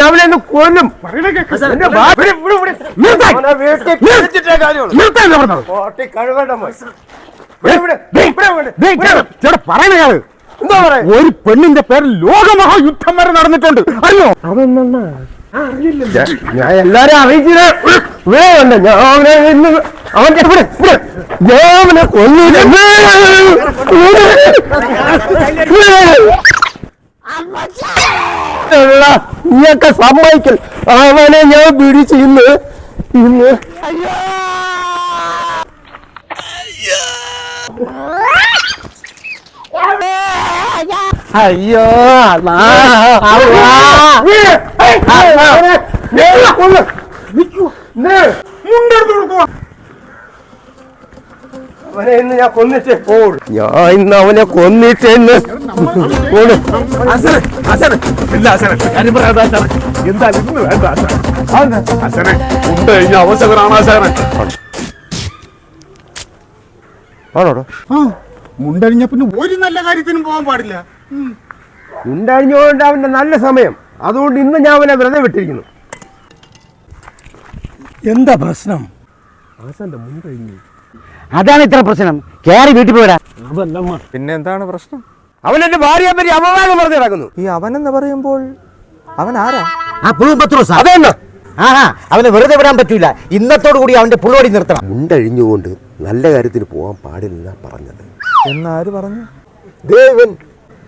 ഞാൻ കൊല്ലും എന്റെ ഭാര്യ നിർത്താൻ. അവനെ വീട്ടിൽ പിടിച്ചിട്ടേ കാര്യമുള്ളൂ. നിർത്താൻ ഞാൻ പറഞ്ഞത്. കോട്ടി കഴിവേണ്ട മോൻ. ഇവിടെ, ഇവിടെ, ഇവിടെ, ഇവിടെ, ദേ, ഇവിടെ. ചേട്ടാ, ചേട്ടാ, പറയണ കേൾ. എന്താ പറയാ ഒരു പെണ്ണിന്റെ പേര് ലോകമഹായുദ്ധം വരെ നടന്നിട്ടുണ്ട് അറിയോ ഞാൻ എല്ലാരും അറിയിച്ചില്ല? ഇവിടെ ഞാൻ അവനെ ഇന്ന് അവന്റെ ഇവിടെ ഇവിടെ ഞാൻ അവനെ കൊന്നില്ല. നീയൊക്കെ സമ്മതിക്കൽ. അവനെ ഞാൻ പിടിച്ച് ഇന്ന് ഇന്ന് അയ്യോ. ദേ, അവനെ ഇന്ന് ഞാൻ കൊന്നിട്ടേ ഞാൻ ഇന്ന് അവനെ കൊന്നിട്ട് ഇന്ന് വേണ്ട ഉണ്ട് കഴിഞ്ഞ അവസരമാണ്. ആണോടോ? ആ, മുണ്ടഴിഞ്ഞ പിന്നെ ഒരു നല്ല കാര്യത്തിനും പോകാൻ പാടില്ല. ഉണ്ടായിരുന്നോണ്ട് അവന്റെ നല്ല സമയം. അതുകൊണ്ട് ഇന്ന് ഞാൻ അവനെ വെറുതെ വിട്ടിരിക്കുന്നു. എന്താ പ്രശ്നം? ആശാന്റെ മുൻ കഴിഞ്ഞു അതാണ് ഇത്ര പ്രശ്നം. കേറി വീട്ടിൽ പോയിടാ പിന്നെ എന്താണ് പ്രശ്നം? അവൻ എന്റെ ഭാര്യയെ പറ്റി അപവാദം പറഞ്ഞു കിടക്കുന്നു ഈ അവനെന്ന് പറയുമ്പോൾ അവൻ ആരാ? ആ പുളുപത്രോസ് അതെന്ന് അതെന്നാ ആഹാ അവനെ വെറുതെ വിടാൻ പറ്റൂല. ഇന്നത്തോടു കൂടി അവന്റെ പുള്ളോടി നിർത്തണം. മുണ്ടഴിഞ്ഞുകൊണ്ട് നല്ല കാര്യത്തിന് പോവാൻ പാടില്ല പറഞ്ഞത്. എന്നാര് പറഞ്ഞു? ദേവൻ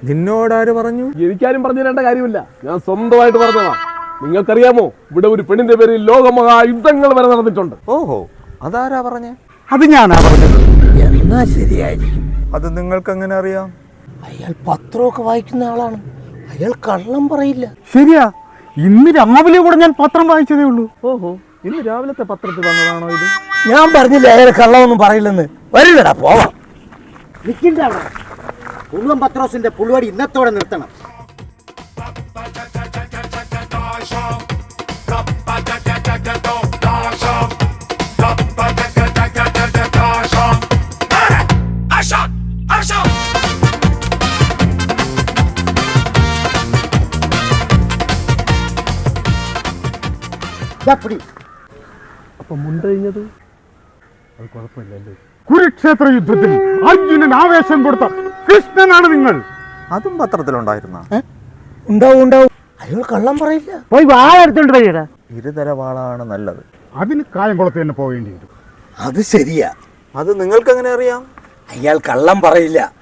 നിന്നോടാര് പറഞ്ഞു? എനിക്കാരും പറഞ്ഞു തരേണ്ട കാര്യമില്ല. ഞാൻ സ്വന്തമായിട്ട് പറഞ്ഞതാ. നിങ്ങൾക്കറിയാമോ? ഇവിടെ ഒരു പെണ്ണിന്റെ പേരിൽ ലോകമഹാ യുദ്ധങ്ങൾ വരെ നടന്നിട്ടുണ്ട്. ഓഹോ അതാരാ പറഞ്ഞേ? അത് ഞാനാ പറഞ്ഞത്. എന്നാ ശരിയായിരിക്കും. അത് നിങ്ങൾക്ക് എങ്ങനെ അറിയാം? അയാൾ പത്രമൊക്കെ വായിക്കുന്ന ആളാണ്. അയാൾ കള്ളം പറയില്ല. ശരിയാ. ഇന്ന് രാവിലെ കൂടെ ഞാൻ പത്രം വായിച്ചതേ ഉള്ളൂ. ഓഹോ ഇന്ന് രാവിലത്തെ പത്രത്തിൽ വന്നതാണോ ഇത്? ഞാൻ പറഞ്ഞില്ല അയാൾ കള്ളമൊന്നും പറയില്ലെന്ന്. വരില്ലടാ പോവാ. നിൽക്കില്ല അവിടെ പുള്ളുവൻ പത്രോസിന്റെ പുളുവടി ഇന്നത്തോടെ നിർത്തണം. അപ്പൊ മുണ്ടഴിഞ്ഞത് കുരുക്ഷേത്ര യുദ്ധത്തിൽ അർജുനൻ ആവേശം കൊടുത്ത കൃഷ്ണനാണ് നിങ്ങൾ. അതും പത്രത്തിലുണ്ടായിരുന്ന. ഉണ്ടാവും ഉണ്ടാവും. അയാൾ കള്ളം പറയില്ല. പോയി വാഴെടുത്തോണ്ട് വരികടാ ഇരുതര വാളാണ് നല്ലത്. അതിന് കായംകുളത്ത് തന്നെ പോകേണ്ടി വരും. അത് ശരിയാ. അത് നിങ്ങൾക്ക് എങ്ങനെ അറിയാം? അയാൾ കള്ളം പറയില്ല.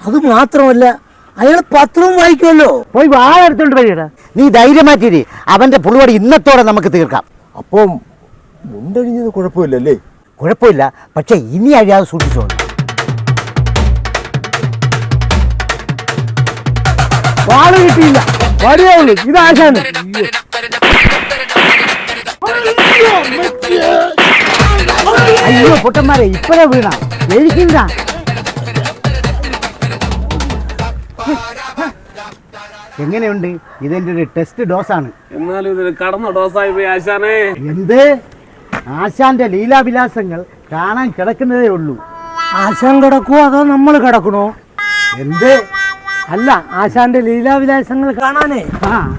അത് മാത്രമല്ല അയാൾ പത്രവും വായിക്കുമല്ലോ. പോയി വാഴെടുത്തോണ്ട് വരികടാ നീ ധൈര്യമാറ്റിരി അവന്റെ പുളുവടി ഇന്നത്തോടെ നമുക്ക് തീർക്കാം. അപ്പം മുണ്ടഴിഞ്ഞത് കുഴപ്പമില്ലല്ലേ? കുഴപ്പമില്ല. പക്ഷെ ഇനി അഴിയാതെ സൂക്ഷിച്ചോളൂ. വാൾ കിട്ടിയില്ല. വടിയുള്ളൂ ഇത് ആശാന്. അയ്യോ പൊട്ടന്മാരെ ഇപ്പഴേ വീണ. എഴുതില്ല എങ്ങനെയുണ്ട്? ഇതെന്റെ ഒരു ടെസ്റ്റ് ഡോസ് ആണ്. എന്നാലും ഇതിന് കടന്ന ഡോസായി പോയി ആശാനേ. എന്ത്? ആശാന്റെ ലീലാവിലാസങ്ങൾ കാണാൻ കിടക്കുന്നതേ ഉള്ളൂ. ആശാൻ കിടക്കുവോ അതോ നമ്മൾ കിടക്കണോ? എന്ത്? അല്ല ആശാന്റെ ലീലാവിലാസങ്ങൾ കാണാനേ. ആ.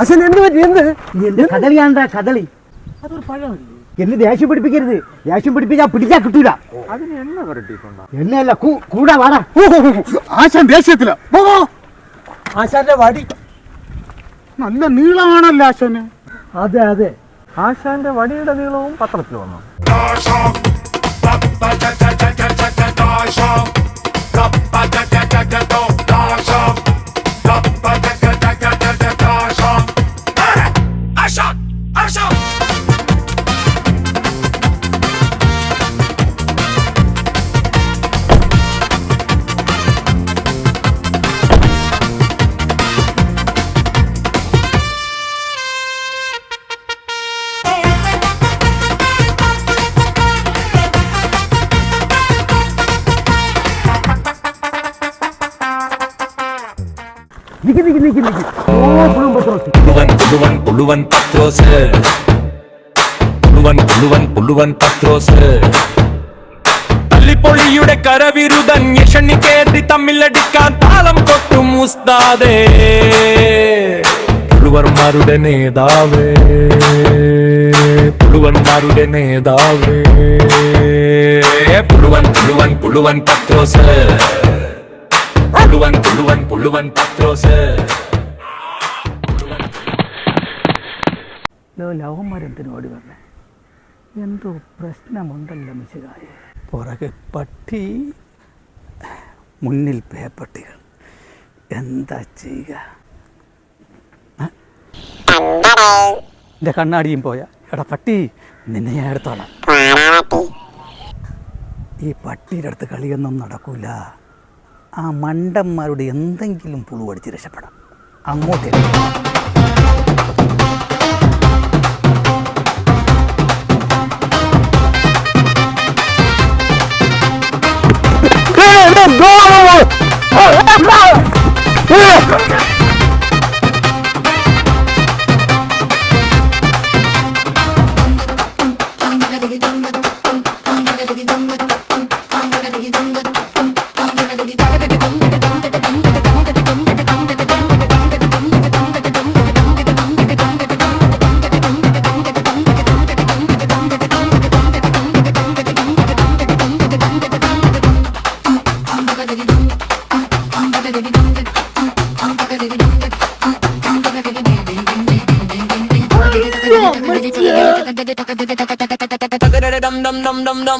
ആശാൻ എന്ത് പറ്റി? എന്ത്? എന്റെ കദളിയാണ്ടാ കദളി അതൊരു പഴമല്ലേ? എന്നെ ദേഷ്യം പിടിപ്പിക്കരുത്. ദേഷ്യം പിടിപ്പിച്ചാ പിടിച്ചാ കിട്ടൂല. അതിന് എണ്ണ പുരട്ടിയിട്ടുണ്ടോ? എണ്ണയല്ല കൂടാ വാടാ. ആശാൻ ദേഷ്യത്തില. ആശാന്റെ വടി. നല്ല നീളമാണല്ലോ ആശാന്. അതെ അതെ. ആശാന്റെ വടിയുടെ നീളവും പത്രത്തിൽ വന്നു. നിക്ക് Nikit, nikit, nikit, nikit. Oh, belum betul. புழுவன் புழுவன் புழுவன் பத்ரோசு புழுவன் புழுவன் புழுவன் பத்ரோசு പൊളിയുടെ കരവിരുതൻ യഷണി കേട്ടി തമ്മിലടിക്കാൻ താളം കൊട്ടും ഉസ്താദേ പുളുവർമാരുടെ നേതാവേ പുളുവന്മാരുടെ നേതാവേ പുളുവൻ പുളുവൻ പുളുവൻ പത്രോസ് പുളുവൻ പുളുവൻ പുളുവൻ പത്രോസ് ലവന്മാരെന്തിനു ഓടി വന്നേ എന്തോ പ്രശ്നമുണ്ടല്ലോ മിശുകായ പുറകെ പട്ടി മുന്നിൽ പേപ്പട്ടികൾ. എന്താ ചെയ്യുക? എന്റെ കണ്ണാടിയും പോയ. എടാ പട്ടി നിന്നെ ഞാൻ എടുത്തോളാം. ഈ പട്ടിയുടെ അടുത്ത് കളിയൊന്നും നടക്കൂല. ആ മണ്ടന്മാരുടെ എന്തെങ്കിലും പുളു അടിച്ച് രക്ഷപ്പെടാം. Vamos! Oh, Vamos!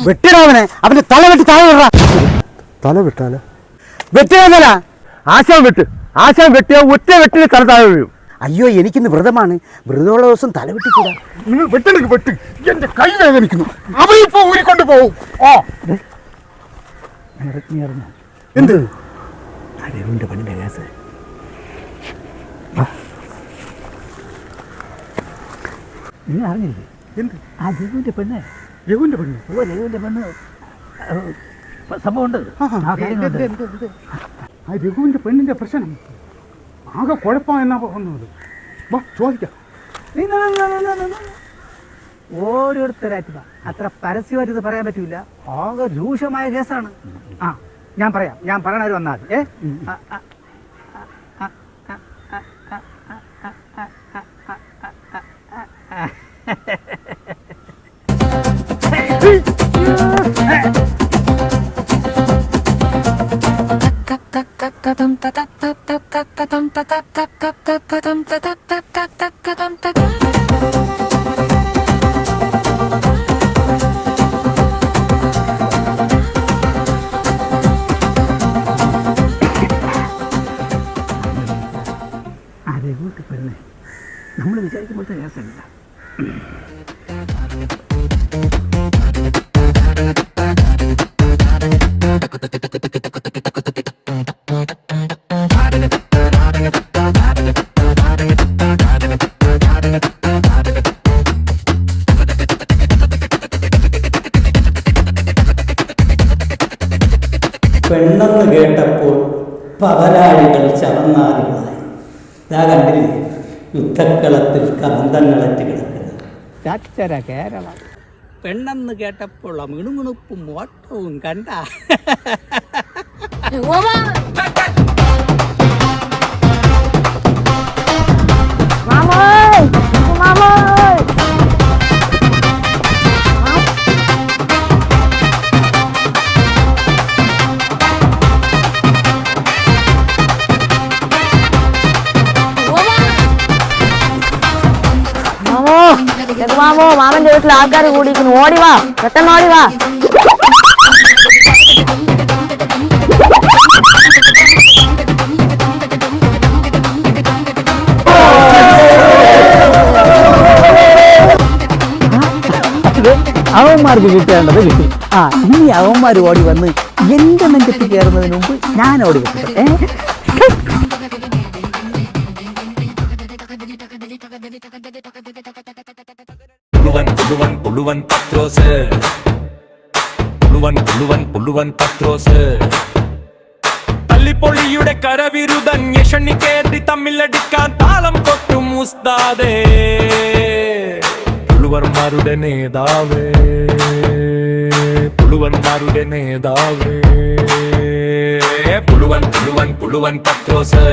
വെട്ടിടാവനെ അവന്റെ തല വെട്ടി താഴെ ഇടറാ. തല വിട്ടാലോ വെട്ടിടാതല ആശാൻ വെട്ട്. ആശാൻ വെട്ടിയ ഒറ്റ വെട്ടിന് തല താഴെ വീഴും. അയ്യോ എനിക്കിന്ന് വ്രതമാണ്. വ്രതമുള്ള ദിവസം തല വെട്ടിക്കൂടാ. നിങ്ങൾ വെട്ടണെങ്കിൽ വെട്ട്. എന്റെ കൈ വേദനിക്കുന്നു. അവരിപ്പോ ഊരിക്കൊണ്ട് പോവും. ഓ എന്ത്? അരവിന്റെ പണി കേസ്. നീ അറിഞ്ഞില്ലേ? എന്ത്? ആ രഘുവിന്റെ പെണ്ണ്. രഘുവിന്റെ പെണ്ണ് ഓ രഘുവിന്റെ പെണ്ണ് സംഭവം സംഭവമുണ്ട് ആ കാര്യങ്ങളുണ്ട് ആ രഘുവിന്റെ പെണ്ണിന്റെ പ്രശ്നം ആകെ കുഴപ്പം എന്നാ പോകുന്നത് വാ ചോദിക്കാം ഓരോരുത്തരായിട്ട്. അത്ര പരസ്യമായിട്ട് ഇത് പറയാൻ പറ്റൂല ആകെ രൂക്ഷമായ കേസാണ് ആ ഞാൻ പറയാം ഞാൻ പറയണവർ വന്നാൽ മതി. ഏ ആ, അറിവ് കിട്ടുന്നത് നമ്മൾ വിചാരിക്കുമ്പോൾ തന്നെ രസമില്ല പെണ്ണെന്ന് കേട്ടപ്പോൾ പവരാളികൾ ചവന്നാറികളായി ഇതാ കണ്ടില്ലേ? യുദ്ധക്കളത്തിൽ കബന്ധങ്ങളറ്റ് കിടക്കുന്നത്. കേരള. പെണ്ണെന്ന് കേട്ടപ്പോൾ മിണുമിണുപ്പും ഓട്ടവും കണ്ട. മാമോ മാമന്റെ വീട്ടിൽ ആൾക്കാർ കൂടിയിരിക്കുന്നു. ഓടി വാ പെട്ടെന്ന് ഓടി വാ. അവന്മാർക്ക് കിട്ടേണ്ടത് കിട്ടി. ആ ഇനി അവന്മാർ ഓടി വന്ന് എന്റെ നെഞ്ചത്ത് കയറുന്നതിന് മുമ്പ് ഞാൻ ഓടി വെക്കും புழுவன் பத்ரோசு புழுவன் புழுவன் புழுவன் பத்ரோசு തല്ലിപ്പൊളിയുടെ കരവിരുതൻ യഷണി കേറി തമ്മിലടിക്കാൻ താളം കൊട്ടു മുസ്താദേ പുളുവർമാരുടെ നേതാവേ പുളുവന്മാരുടെ നേതാവേ പുളുവൻ പുളുവൻ പുളുവൻ പത്രോസ്